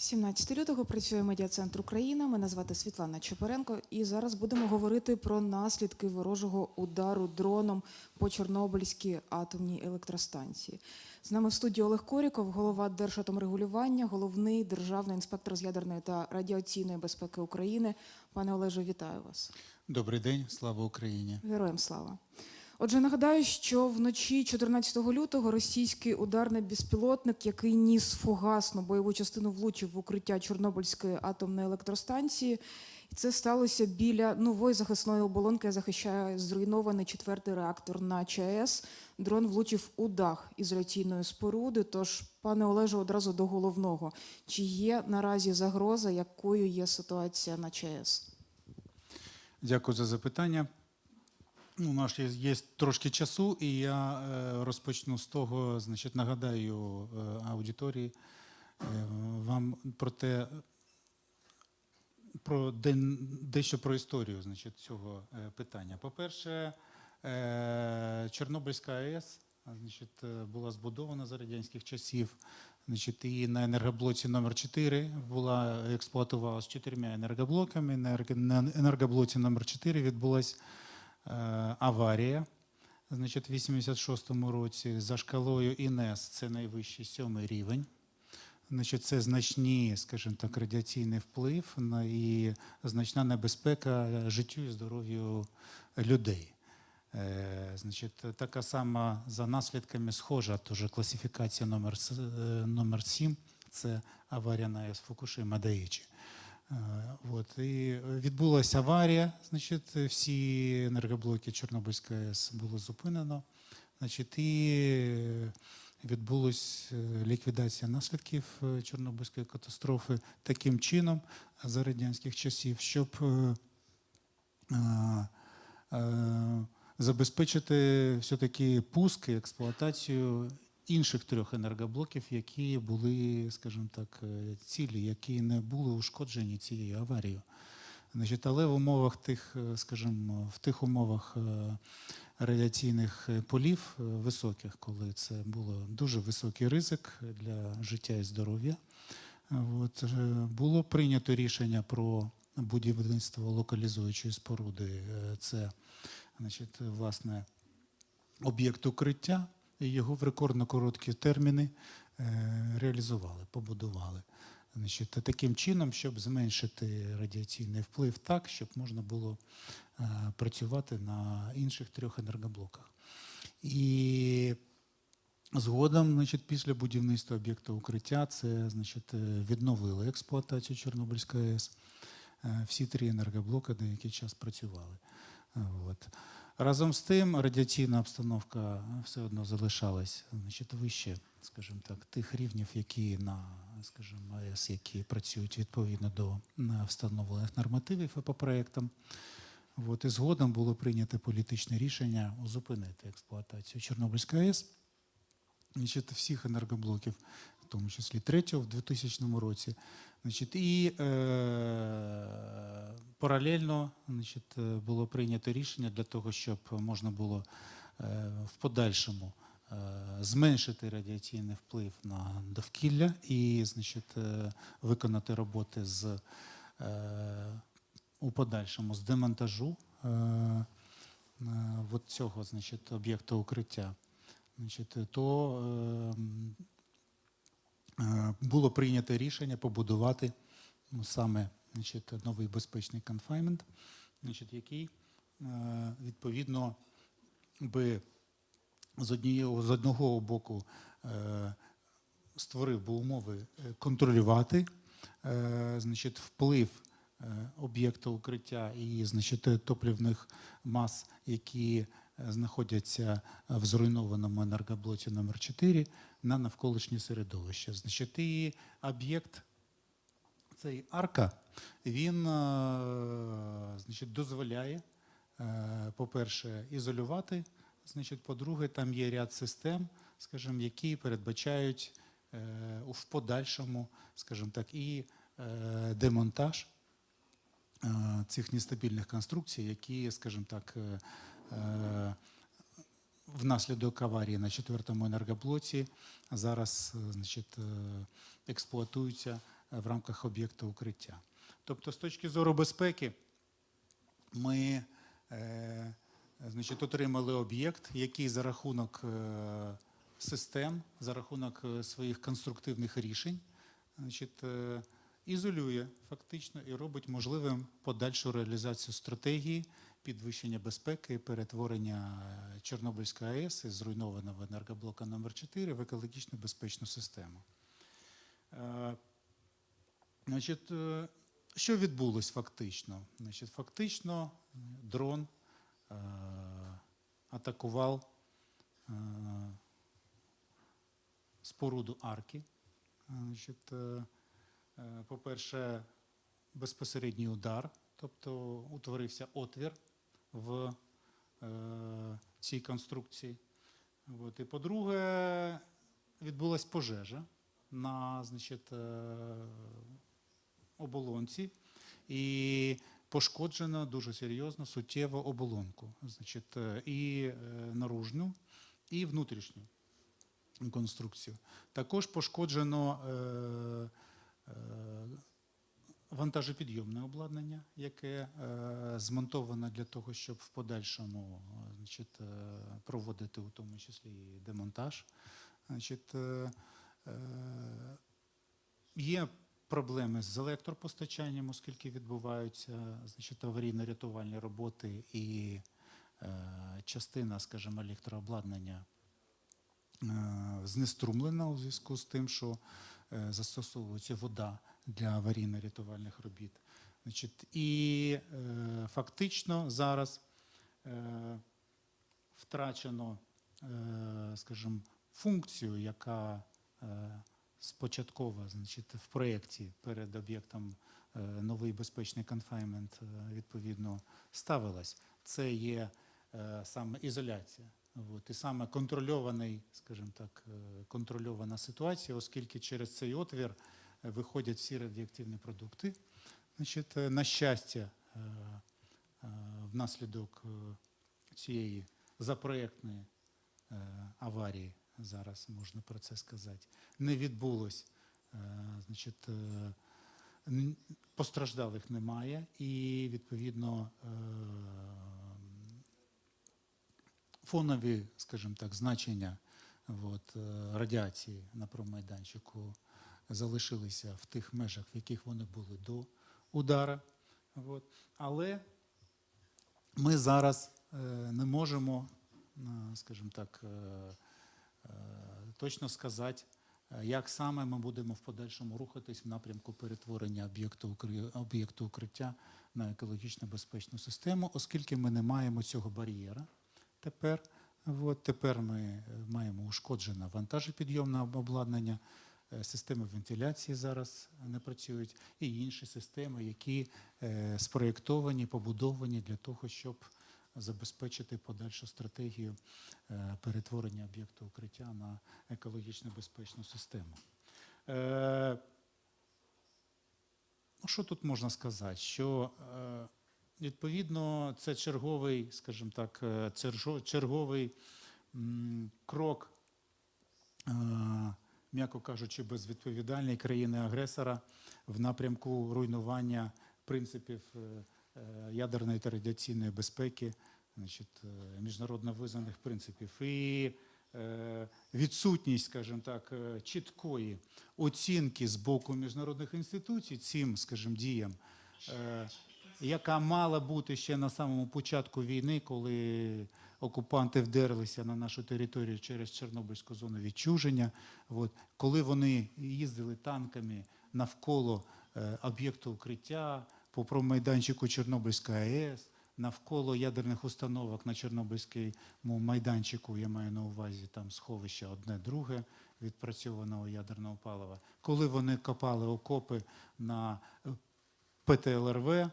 17 лютого працює медіа-центр Україна. Мене звати Світлана Чепаренко, і зараз будемо говорити про наслідки ворожого удару дроном по Чорнобильській атомній електростанції. З нами в студії Олег Коріков, голова Держатомрегулювання, головний державний інспектор з ядерної та радіаційної безпеки України. Пане Олеже, вітаю вас. Добрий день, слава Україні. Героям слава. Отже, нагадаю, що вночі 14 лютого російський ударний безпілотник, який ніс фугасну бойову частину влучив в укриття Чорнобильської атомної електростанції. І це сталося біля нової захисної оболонки, яка захищає зруйнований четвертий реактор на ЧАЕС. Дрон влучив у дах ізоляційної споруди. Тож, пане Олеже, одразу до головного: чи є наразі загроза, якою є ситуація на ЧАЕС? Дякую за запитання. Ну, У нас є, трошки часу, і я е, розпочну з того, значить, нагадаю е, аудиторії е, вам про те, про дещо про історію значить, цього питання. По-перше, Чорнобильська АЕС значить, була збудована за радянських часів. Значить, і на енергоблоці номер 4 була експлуатувалася чотирма енергоблоками. На енерго- енергоблоці номер 4 відбулася аварія. Значить, в 86-му році за шкалою ІНЕС це найвищий сьомий рівень. Значить, це значні, скажімо так, радіаційний вплив і значна небезпека життю і здоров'ю людей. Е, значить, така сама за наслідками схожа теж класифікація номер, е, номер 7 це аварія на Фукушима Даїчі. Е, От, і відбулася аварія, значить, всі енергоблоки Чорнобильської АЕС було зупинено. Значить, і відбулася ліквідація наслідків е, Чорнобильської катастрофи таким чином за радянських часів, щоб е, е, е, забезпечити все-таки пуск і експлуатацію інших трьох енергоблоків, які були, скажімо так, е, цілі, які не були ушкоджені цією аварією. Значить, але в умовах тих, е, скажімо, в тих умовах е, радіаційних полів високих, коли це було дуже високий ризик для життя і здоров'я, було прийнято рішення про будівництво локалізуючої споруди. Це значить, власне об'єкт укриття, його в рекордно короткі терміни е, реалізували, побудували. Значить, таким чином, щоб зменшити радіаційний вплив так, щоб можна було е, працювати на інших трьох енергоблоках. І згодом, значить, після будівництва об'єкту укриття, це значить, е, відновили експлуатацію Чорнобильської АЕС. Всі три енергоблоки деякий час працювали. От. Разом з тим радіаційна обстановка все одно залишалась значить, вище, скажімо так, тих рівнів, які на скажімо, АЕС, які працюють відповідно до встановлених нормативів і по проектам. От, і згодом було прийнято політичне рішення зупинити експлуатацію Чорнобильської АЕС значить, всіх енергоблоків, тому числі третього в 2000 році. Значить, і е, паралельно значить, е, було прийнято рішення для того, щоб можна було е, в подальшому е, зменшити радіаційний вплив на довкілля і значить, е, виконати роботи з е, у подальшому з демонтажу е, е, от цього значить, об'єкту укриття. Значить, то е, було прийнято рішення побудувати ну, саме значить, новий безпечний конфаймент, значить, який е, відповідно би з, однієї, з одного боку е, створив би умови е, контролювати е, значить, вплив е, об'єкта укриття і значить, топлівних мас, які е, знаходяться в зруйнованому енергоблоці номер 4 на навколишнє середовище. Значить, об'єкт цей арка він е, значить, дозволяє, е, по-перше, ізолювати. Значить, по-друге, там є ряд систем, скажімо, які передбачають е, в подальшому, скажімо так, і демонтаж цих нестабільних конструкцій, які, скажімо так, внаслідок аварії на четвертому енергоблоці зараз е, значить, е, експлуатуються в рамках об'єкту укриття. Тобто, з точки зору безпеки, ми е, значить, отримали об'єкт, який за рахунок е, систем, за рахунок е, своїх конструктивних рішень, значить, е, ізолює фактично і робить можливим подальшу реалізацію стратегії підвищення безпеки перетворення Чорнобильської АЕС із зруйнованого енергоблока номер 4 в екологічно безпечну систему. Е, Значить, е, що відбулось фактично? Значить, фактично дрон е, атакував споруду арки. По-перше, безпосередній удар, тобто утворився отвір в е, цій конструкції. От. І по-друге, відбулася пожежа на значить, е, оболонці і пошкоджено дуже серйозно суттєво оболонку, значить, е, і е, наружну, і внутрішню конструкцію. Також пошкоджено е, вантажопідйомне обладнання, яке е, змонтовано для того, щоб в подальшому значить, е, проводити у тому числі демонтаж. Значить, е, є проблеми з електропостачанням, оскільки відбуваються значить, аварійно-рятувальні роботи і частина, скажімо, електрообладнання знеструмлена у зв'язку з тим, що застосовується вода для аварійно-рятувальних робіт. Значить, і е, фактично зараз е, втрачено, е, скажімо, функцію, яка е, спочатково значить, в проєкті перед об'єктом е, новий безпечний конфайнмент е, відповідно ставилась. Це є е, саме ізоляція. От, і саме контрольований, скажімо так, е, контрольована ситуація, оскільки через цей отвір е, виходять всі радіоактивні продукти. Значить, е, на щастя, е, е, внаслідок цієї запроєктної аварії, зараз можна про це сказати, не відбулось. Значить, постраждалих немає, і відповідно фонові, скажімо так, значення от, е, радіації на промайданчику залишилися в тих межах, в яких вони були до удара. От. Але ми зараз е, не можемо, е, скажімо так, точно сказати, як саме ми будемо в подальшому рухатись в напрямку перетворення об'єкту укриття на екологічно безпечну систему, оскільки ми не маємо цього бар'єра тепер. От, тепер ми маємо ушкоджене вантажопідйомне об- обладнання, е, системи вентиляції зараз не працюють, і інші системи, які е, спроєктовані, побудовані для того, щоб забезпечити подальшу стратегію е, перетворення об'єкту укриття на екологічно безпечну систему. Ну, що тут можна сказати? Що відповідно це черговий, скажімо так, е, черговий крок, е, м'яко кажучи, безвідповідальної країни-агресора в напрямку руйнування принципів е, ядерної та радіаційної безпеки, значить, міжнародно визнаних принципів. І відсутність, скажімо так, чіткої оцінки з боку міжнародних інституцій цим, скажімо, діям, яка мала бути ще на самому початку війни, коли окупанти вдерлися на нашу територію через Чорнобильську зону відчуження. От, коли вони їздили танками навколо е, об'єкту укриття, по промайданчику Чорнобильської АЕС, навколо ядерних установок на Чорнобильському майданчику, я маю на увазі там сховище одне друге відпрацьованого ядерного палива. Коли вони копали окопи на е, ПТЛРВ,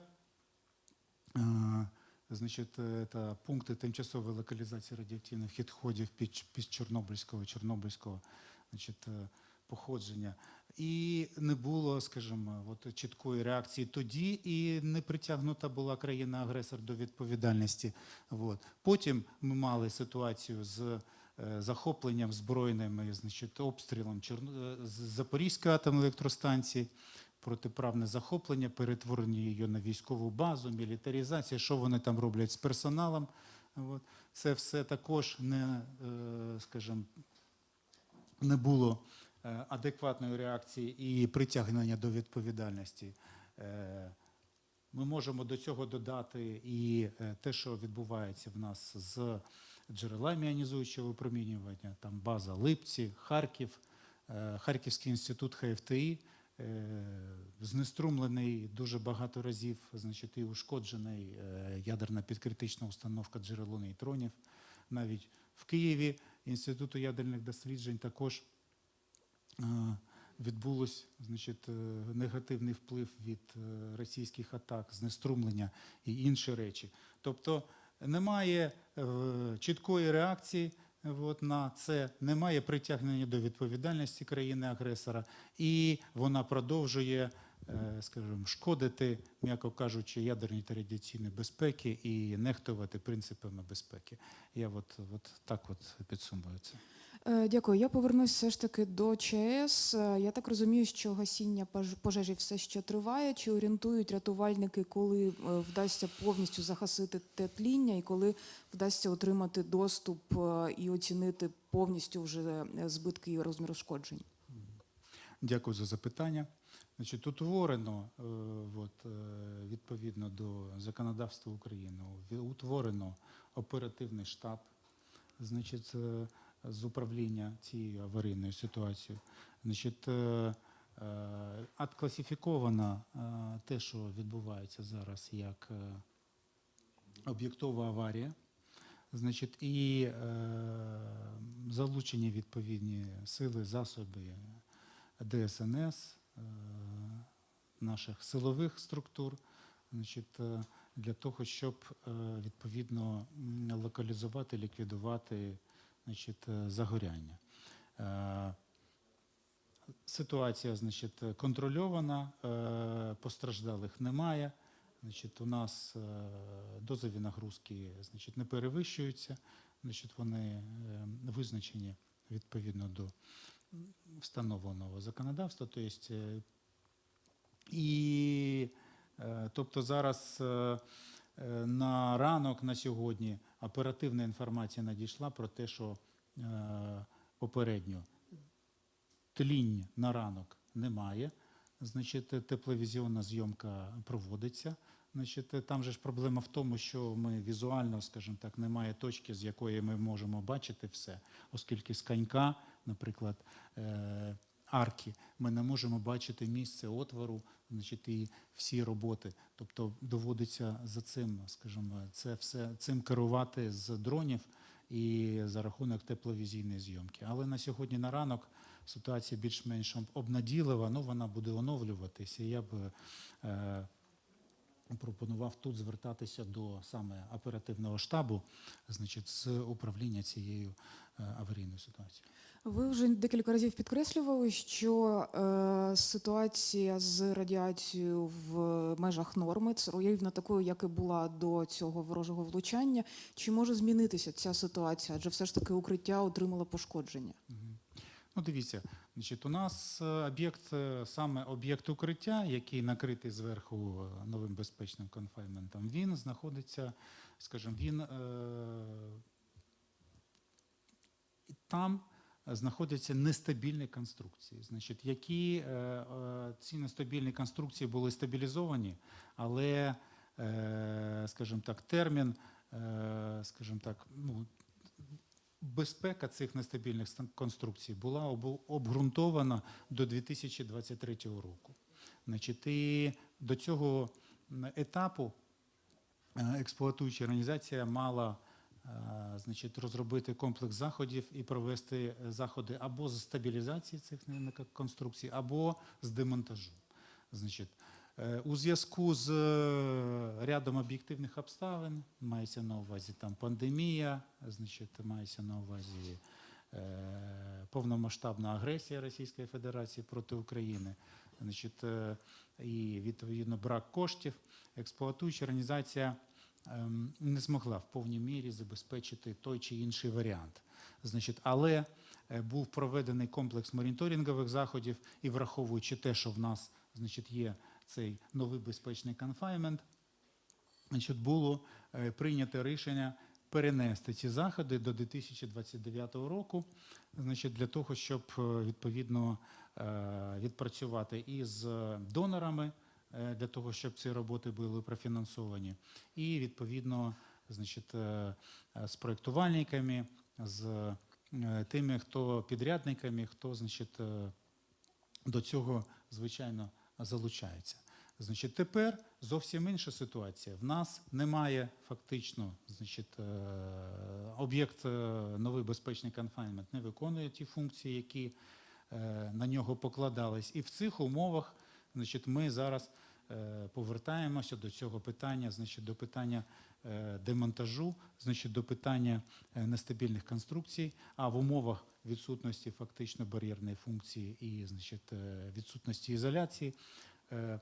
значить, та пункти тимчасової локалізації радіоактивних відходів під, під Чорнобильського, Чорнобильського значить, е, походження. І не було, скажімо, от чіткої реакції тоді, і не притягнута була країна-агресор до відповідальності. От. Потім ми мали ситуацію з е, захопленням збройним, значить, обстрілом е, з Запорізької атомної електростанції. Протиправне захоплення, перетворення її на військову базу, мілітаризація, що вони там роблять з персоналом. От. Це все також не, е, скажімо, не було е, адекватної реакції і притягнення до відповідальності. Е, Ми можемо до цього додати і те, що відбувається в нас з джерелами іонізуючого випромінювання, там база Липці, Харків, Харківський інститут ХФТІ, знеструмлений дуже багато разів, значить, і ушкоджений е, ядерна підкритична установка джерело нейтронів. Навіть в Києві Інституту ядерних досліджень також е, відбулось значить, е, негативний вплив від е, російських атак, знеструмлення і інші речі. Тобто немає е, чіткої реакції е, от, на це, немає притягнення до відповідальності країни-агресора, і вона продовжує, е, скажімо, шкодити, м'яко кажучи, ядерній та радіаційній безпеці і нехтувати принципами безпеки. Я от, от так от підсумую це. Е, Дякую. Я повернусь все ж таки до ЧАЕС. Е, Я так розумію, що гасіння пожежі все ще триває. Чи орієнтують рятувальники, коли е, вдасться повністю загасити те тління, і коли вдасться отримати доступ і оцінити повністю вже збитки і розмір ушкоджень? Дякую за запитання. Значить, утворено от, відповідно до законодавства України, утворено оперативний штаб значить, з управління цією аварійною ситуацією. Значить, е, е, откласифіковано е, те, що відбувається зараз як е, об'єктова аварія. Значить, і е, залучені відповідні сили, засоби ДСНС, е, наших силових структур, значить, е, для того, щоб е, відповідно локалізувати, ліквідувати значить, е, загоряння. Е, Ситуація значить, контрольована, е, постраждалих немає. Значить, у нас дозові нагрузки значить, не перевищуються, значить, вони визначені відповідно до встановленого законодавства. Тобто, і, тобто зараз на ранок, на сьогодні оперативна інформація надійшла про те, що е, попередньо тлінь на ранок немає. Значить, тепловізіонна зйомка проводиться. Значить, там же ж проблема в тому, що ми візуально, скажімо так, немає точки, з якої ми можемо бачити все, оскільки з канька, наприклад, е, арки, ми не можемо бачити місце отвору, значить, і всі роботи. Тобто доводиться за цим, скажімо, це все цим керувати з дронів і за рахунок тепловізійної зйомки. Але на сьогодні на ранок ситуація більш-менш обнаділива, ну вона буде оновлюватися. Я б е, пропонував тут звертатися до саме оперативного штабу, значить, з управління цією е, аварійною ситуацією. Ви вже декілька разів підкреслювали, що е, ситуація з радіацією в межах норми це рівно такою, як і була до цього ворожого влучання. Чи може змінитися ця ситуація? Адже все ж таки укриття отримало пошкодження. Ну, дивіться, значить, у нас е, об'єкт, е, саме об'єкт укриття, який накритий зверху е, новим безпечним конфайнментом, він знаходиться, скажімо, він е, там знаходяться нестабільні конструкції. Значить, які е, е, ці нестабільні конструкції були стабілізовані, але, е, скажімо так, термін, скажімо так, ну, безпека цих нестабільних конструкцій була обґрунтована до 2023 року. Значить, і до цього етапу експлуатуюча організація мала значить, розробити комплекс заходів і провести е, заходи або з стабілізації цих не- конструкцій, або з демонтажу. Значить, е, у зв'язку з е, рядом об'єктивних обставин, мається на увазі там пандемія, значить, мається на увазі е, повномасштабна агресія Російської Федерації проти України, значить, е, і відповідно брак коштів, експлуатуюча організація не змогла в повній мірі забезпечити той чи інший варіант. Значить, але е, був проведений комплекс моніторингових заходів, і враховуючи те, що в нас значить, є цей новий безпечний конфаймент, значить, було е, прийнято рішення перенести ці заходи до 2029 року, значить, для того, щоб е, відповідно відпрацювати із донорами, для того, щоб ці роботи були профінансовані, і відповідно значить, е, е, з проєктувальниками, з е, тими, хто підрядниками, хто значить, е, до цього звичайно залучається. Значить, тепер зовсім інша ситуація. В нас немає фактично, значить, е, об'єкт е, новий безпечний конфайнмент не виконує ті функції, які е, на нього покладались. І в цих умовах, значить, ми зараз е, повертаємося до цього питання, значить, до питання е, демонтажу, значить, до питання е, нестабільних конструкцій, а в умовах відсутності фактично бар'єрної функції і значить, е, відсутності ізоляції. е,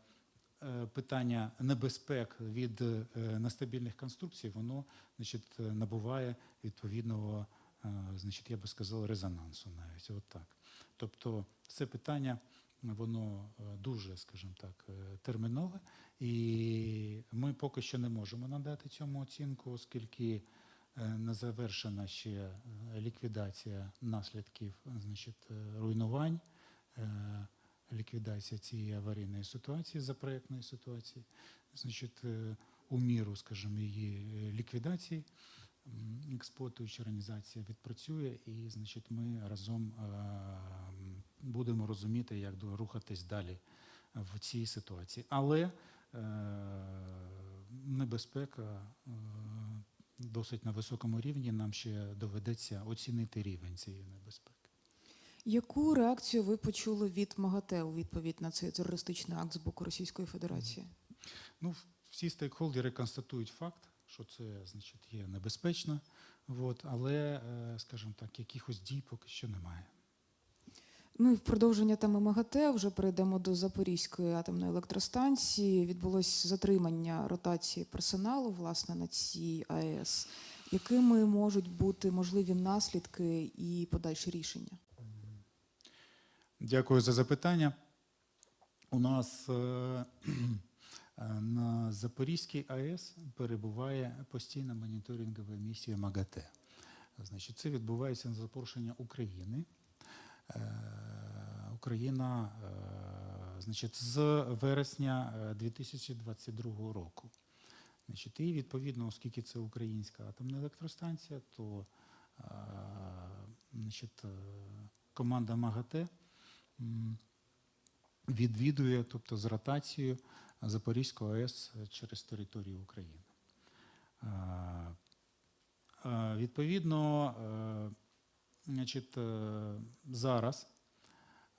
е, Питання небезпек від е, нестабільних конструкцій, воно значить, е, набуває відповідного, е, значить, я би сказав, резонансу навіть. От так. Тобто це питання воно е, дуже, скажімо так, е, термінове, і ми поки що не можемо надати цьому оцінку, оскільки не завершена ще е, ліквідація наслідків значить, руйнувань, ліквідація цієї аварійної ситуації, запроектної ситуації, значить, у міру, скажімо, її ліквідації. м, Експлуатуюча організація відпрацює, і значить, ми разом будемо розуміти, як рухатись далі в цій ситуації. Але е, небезпека е, досить на високому рівні. Нам ще доведеться оцінити рівень цієї небезпеки. Яку реакцію ви почули від МАГАТЕ у відповідь на цей терористичний акт з боку Російської Федерації? Ну, всі стейкхолдери констатують факт, що це значить, є небезпечно, от, але, е, скажімо так, якихось дій поки що немає. Ну і в продовження теми МАГАТЕ вже перейдемо до Запорізької атомної електростанції. Відбулось затримання ротації персоналу власне на цій АЕС. Якими можуть бути можливі наслідки і подальші рішення? Дякую за запитання. У нас е, на Запорізькій АЕС перебуває постійна моніторингова місія МАГАТЕ. Значить, це відбувається на запрошення України. Е, Україна е, значить, з вересня е, 2022 року. Значить, і відповідно, оскільки це українська атомна електростанція, то е, значить, е, команда МАГАТЕ відвідує, тобто з ротацією Запорізьку АЕС через територію України. Е, е, Відповідно, е, значить, е, зараз,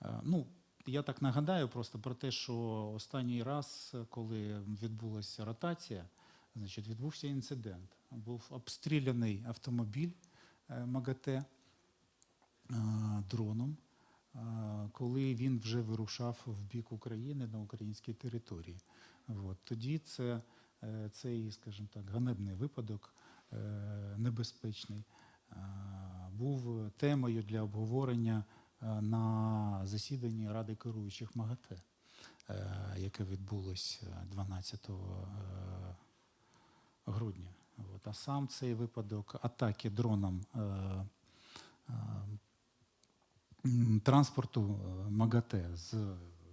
е, ну, я так нагадаю просто про те, що останній раз, коли відбулася ротація, значить, відбувся інцидент. Був обстріляний автомобіль е, МАГАТЕ дроном, коли він вже вирушав в бік України на українській території. От. Тоді це, цей, скажімо так, ганебний випадок, небезпечний, був темою для обговорення е, на засіданні Ради керуючих МАГАТЕ, е, яке відбулось е, 12 е, грудня. А сам цей випадок атаки дроном е, е, транспорту е, МАГАТЕ з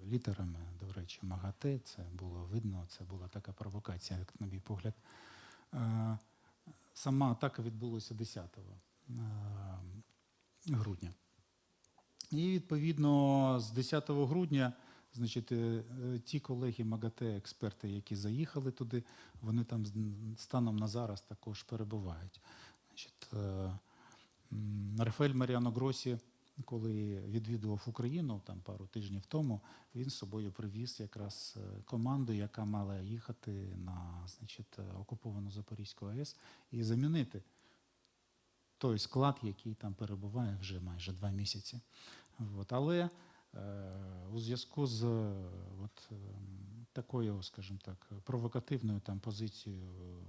літерами, до речі, МАГАТЕ, це було видно, це була така провокація, як на мій погляд. Е, Сама атака відбулася 10 е, грудня. І відповідно з 10 грудня, значить, е, е, ті колеги МАГАТЕ, експерти, які заїхали туди, вони там станом на зараз також перебувають. Значить, е, Рафаель Маріано Гросі, коли відвідував Україну там пару тижнів тому, він з собою привіз якраз е, команду, яка мала їхати на значить, е, окуповану Запорізьку АЕС і замінити той склад, який там перебуває вже майже два місяці. От. Але е, у зв'язку з е, от, е, такою, скажімо так, провокативною там позицією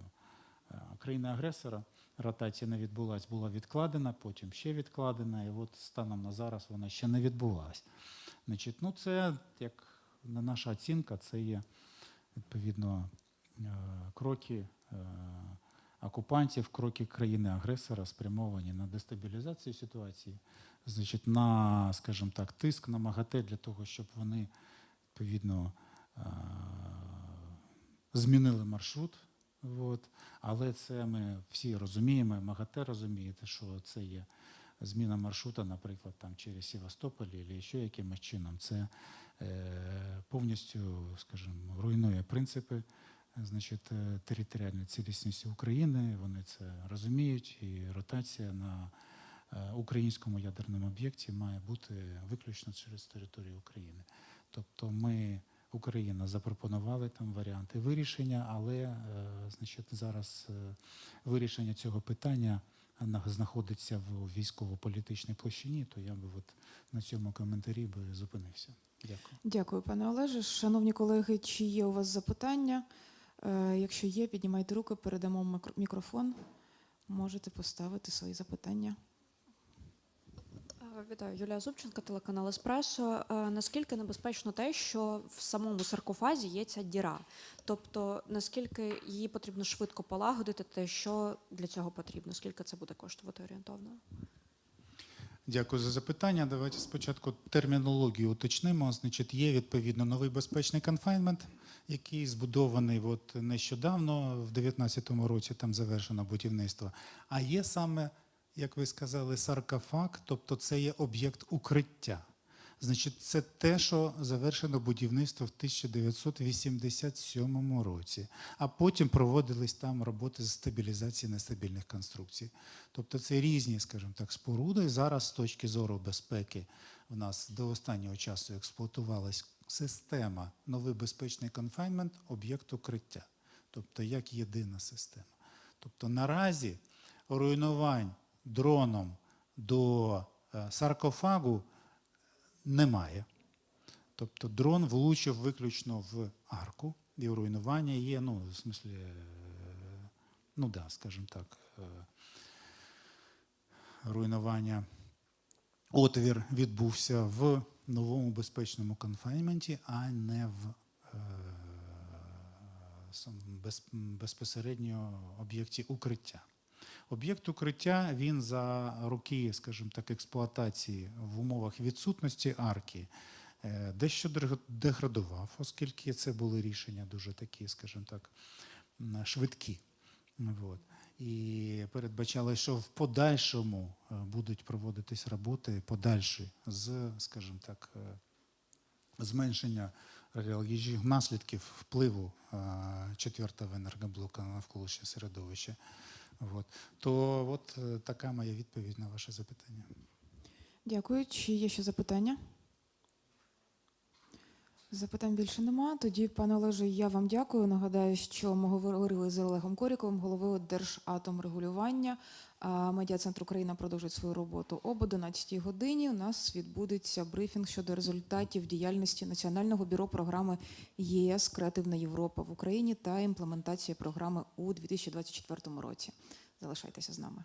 е, країни-агресора ротація не відбулася, була відкладена, потім ще відкладена, і от станом на зараз вона ще не відбулася. Значить, ну це як на- наша оцінка це є відповідно е, кроки окупантів, кроки країни-агресора спрямовані на дестабілізацію ситуації, значить, на, скажімо так, тиск на МАГАТЕ для того, щоб вони відповідно е, змінили маршрут. От. Але це ми всі розуміємо, МАГАТЕ розумієте, що це є зміна маршрута, наприклад, там через Севастополь або ще якимось чином. Це е, повністю, скажімо, руйнує принципи значить, е, територіальної цілісності України. Вони це розуміють, і ротація на е, українському ядерному об'єкті має бути виключно через територію України. Тобто ми, Україна, запропонували там варіанти вирішення, але е, значить, зараз вирішення цього питання на- знаходиться в військово-політичній площині, то я би от на цьому коментарі би зупинився. Дякую. Дякую, пане Олеже. Шановні колеги, чи є у вас запитання? Е, Якщо є, піднімайте руки, передамо мікрофон. Можете поставити свої запитання. Е, Вітаю, Юлія Зубченко, телеканал Еспресо. Е, Наскільки небезпечно те, що в самому саркофазі є ця діра? Тобто, наскільки її потрібно швидко полагодити, те, що для цього потрібно? Скільки це буде коштувати орієнтовно? Дякую за запитання. Давайте спочатку термінологію уточнимо. Значить, є відповідно новий безпечний конфайнмент, який збудований от нещодавно, в 2019 році там завершено будівництво. А є саме, як ви сказали, саркофаг, тобто це є об'єкт укриття. Значить, це те, що завершено будівництво в 1987 році, а потім проводились там роботи з стабілізації нестабільних конструкцій. Тобто це різні, скажімо так, споруди. Зараз з точки зору безпеки в нас до останнього часу експлуатувалась система новий безпечний конфайнмент, об'єкт укриття, тобто як єдина система. Тобто наразі руйнувань дроном до е, саркофагу немає. Тобто дрон влучив виключно в арку, і руйнування є, ну, в смислі, е, ну да, скажімо так, е, руйнування. Отвір відбувся в новому безпечному конфайнменті, а не в е, безпосередньо об'єкті укриття. Об'єкт укриття він за роки, скажімо так, експлуатації в умовах відсутності арки е, дещо деградував, оскільки це були рішення дуже такі, скажімо так, швидкі. От. І передбачали, що в подальшому будуть проводитись роботи подальші з, скажімо так, е, зменшення радіологічних наслідків впливу е, четвертого енергоблока на навколишнє середовище. От. То от е, така моя відповідь на ваше запитання. Дякую. Чи є ще запитання? Запитань більше нема. Тоді, пане Олеже, я вам дякую. Нагадаю, що ми говорили з Олегом Коріковим, головою Держатомрегулювання. А Медіа-центр Україна продовжить свою роботу об 11 годині. У нас відбудеться брифінг щодо результатів діяльності Національного бюро програми ЄС Креативна Європа в Україні та імплементації програми у 2024 році. Залишайтеся з нами.